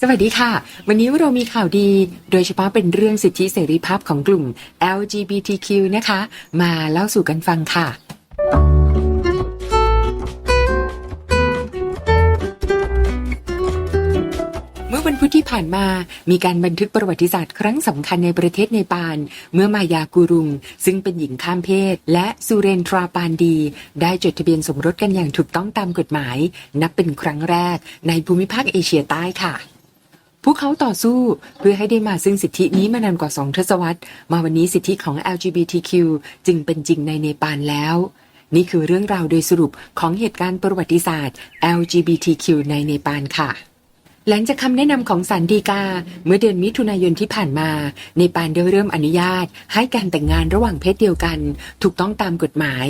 สวัสดีค่ะ วันนี้เรามีข่าวดี โดยเฉพาะเป็นเรื่องสิทธิเสรีภาพของกลุ่ม LGBTQ นะคะ มาเล่าสู่กันฟังค่ะ เมื่อวันพุธที่ผ่านมา มีการบันทึกประวัติศาสตร์ครั้งสำคัญในประเทศเนปาล เมื่อมายากูรุง ซึ่งเป็นหญิงข้ามเพศ และสุเรนทราปานดี ได้จดทะเบียนสมรสกันอย่างถูกต้องตามกฎหมาย นับเป็นครั้งแรกในภูมิภาคเอเชียใต้ค่ะ พวกเขาต่อสู้เพื่อให้ได้มาซึ่งสิทธินี้มานานกว่าสองทศวรรษ มาวันนี้สิทธิของ LGBTQ จึงเป็นจริงในเนปาลแล้ว นี่คือเรื่องราวโดยสรุปของเหตุการณ์ประวัติศาสตร์ LGBTQ ในเนปาลค่ะ หลังจากคำแนะนำของศาลฎีกา เมื่อเดือนมิถุนายนที่ผ่านมา ในปานได้เริ่มอนุญาต ให้การแต่งงานระหว่างเพศเดียวกัน ถูกต้องตามกฎหมาย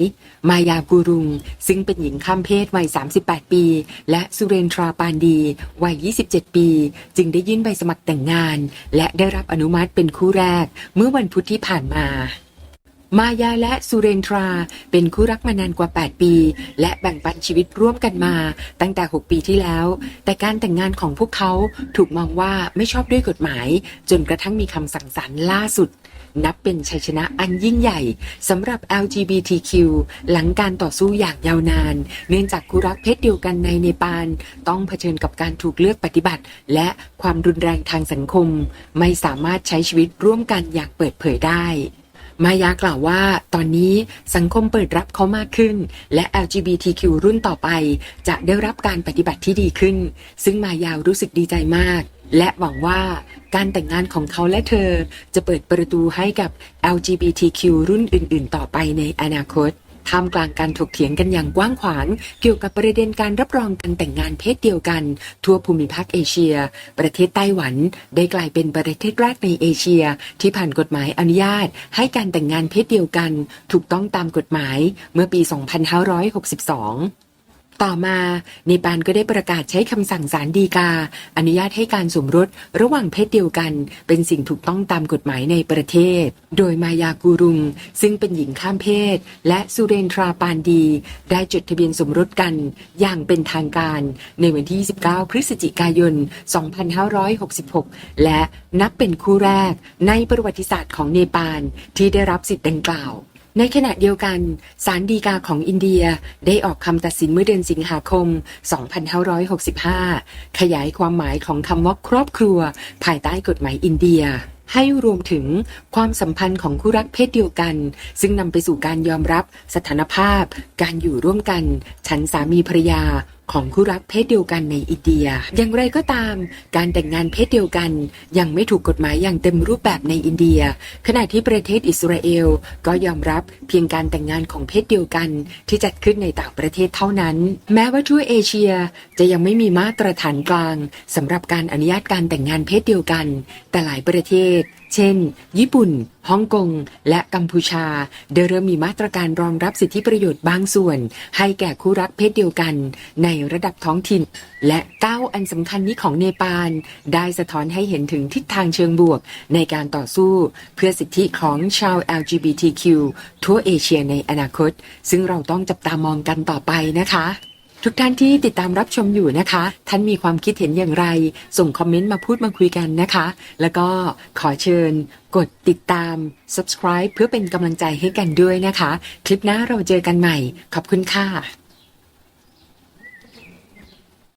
มายากูรุง ซึ่งเป็นหญิงข้ามเพศวัย 38 ปี และสุเรนทราปานดี วัย 27 ปี จึงได้ยื่นใบสมัครแต่งงาน และได้รับอนุมัติเป็นคู่แรก เมื่อวันพุธที่ผ่านมา มายาและสุเรนทรา เป็นคู่รักมานานกว่า 8 ปี และแบ่งปันชีวิตร่วมกันมา ตั้งแต่ 6 ปีที่แล้ว แต่การแต่งงานของพวกเขาถูกมองว่าไม่ชอบด้วยกฎหมาย จนกระทั่งมีคำสั่งศาลล่าสุด นับเป็นชัยชนะอันยิ่งใหญ่สำหรับ LGBTQ หลังการต่อสู้อย่างยาวนาน เนื่องจากคู่รักเพศเดียวกันในเนปาลต้องเผชิญกับการถูกเลือกปฏิบัติ และความรุนแรงทางสังคม ไม่สามารถใช้ชีวิตร่วมกันอย่างเปิดเผยได้ มายากล่าวว่า ตอนนี้สังคมเปิดรับเขามากขึ้น และ LGBTQ รุ่นต่อไป จะได้รับการปฏิบัติที่ดีขึ้น ซึ่งมายารู้สึกดีใจมาก และหวังว่าการแต่งงานของเขาและเธอ จะเปิดประตูให้กับ LGBTQ รุ่นอื่น ๆ ต่อไปในอนาคต ท่ามกลางการถกเถียงกันอย่างกว้างขวาง เกี่ยวกับประเด็นการรับรองการแต่งงานเพศเดียวกัน ทั่วภูมิภาคเอเชีย ประเทศไต้หวัน ได้กลายเป็นประเทศแรกในเอเชีย ที่ผ่านกฎหมายอนุญาต ให้การแต่งงานเพศเดียวกัน ถูกต้องตามกฎหมายเมื่อปี 2562 ต่อมาเนปาลก็ได้ประกาศใช้คำสั่งศาลฎีกา อนุญาตให้การสมรสระหว่างเพศเดียวกัน เป็นสิ่งถูกต้องตามกฎหมายในประเทศ โดยมายากูรุง ซึ่งเป็นหญิงข้ามเพศ และสุเรนทราปานดี ได้จดทะเบียนสมรสกัน อย่างเป็นทางการ ในวันที่ 29 พฤศจิกายน 2566 และนับเป็นคู่แรกในประวัติศาสตร์ของเนปาลที่ได้รับสิทธิ์ดังกล่าว ในขณะเดียวกันศาลฎีกาของอินเดียได้ออกคำตัดสินเมื่อเดือนสิงหาคม 2565 ขยายความหมายของคำว่าครอบครัว ภายใต้กฎหมายอินเดีย ให้รวมถึงความสัมพันธ์ของคู่รักเพศเดียวกัน ซึ่งนำไปสู่การยอมรับสถานภาพ การอยู่ร่วมกัน ฉันสามีภรรยา ของคู่รักเพศเดียวกันในอินเดีย อย่างไรก็ตาม การแต่งงานเพศเดียวกัน ยังไม่ถูกกฎหมายอย่างเต็มรูปแบบในอินเดีย ขณะที่ประเทศอิสราเอลก็ยอมรับเพียงการแต่งงานของเพศเดียวกัน ที่จัดขึ้นในต่างประเทศเท่านั้น แม้ว่าทั่วเอเชียจะยังไม่มีมาตรฐานกลางสำหรับการอนุญาตการแต่งงานเพศเดียวกัน แต่หลายประเทศ เช่น ญี่ปุ่น ฮ่องกง และกัมพูชา ได้เริ่มมีมาตรการรองรับสิทธิประโยชน์บางส่วน ให้แก่คู่รักเพศเดียวกัน ในระดับท้องถิ่น และก้าวอันสำคัญนี้ของเนปาล ได้สะท้อนให้เห็นถึงทิศทางเชิงบวก ในการต่อสู้ เพื่อสิทธิของชาว LGBTQ ทั่วเอเชียในอนาคต ซึ่งเราต้องจับตามองกันต่อไปนะคะ ทุกท่านที่ติดตามรับชมอยู่นะคะ ท่านมีความคิดเห็นอย่างไร ส่งคอมเมนต์มาพูดมาคุยกันนะคะ แล้วก็ขอเชิญกดติดตาม subscribe เพื่อเป็นกำลังใจให้กันด้วยนะคะ คลิปหน้าเราเจอกันใหม่ ขอบคุณค่ะ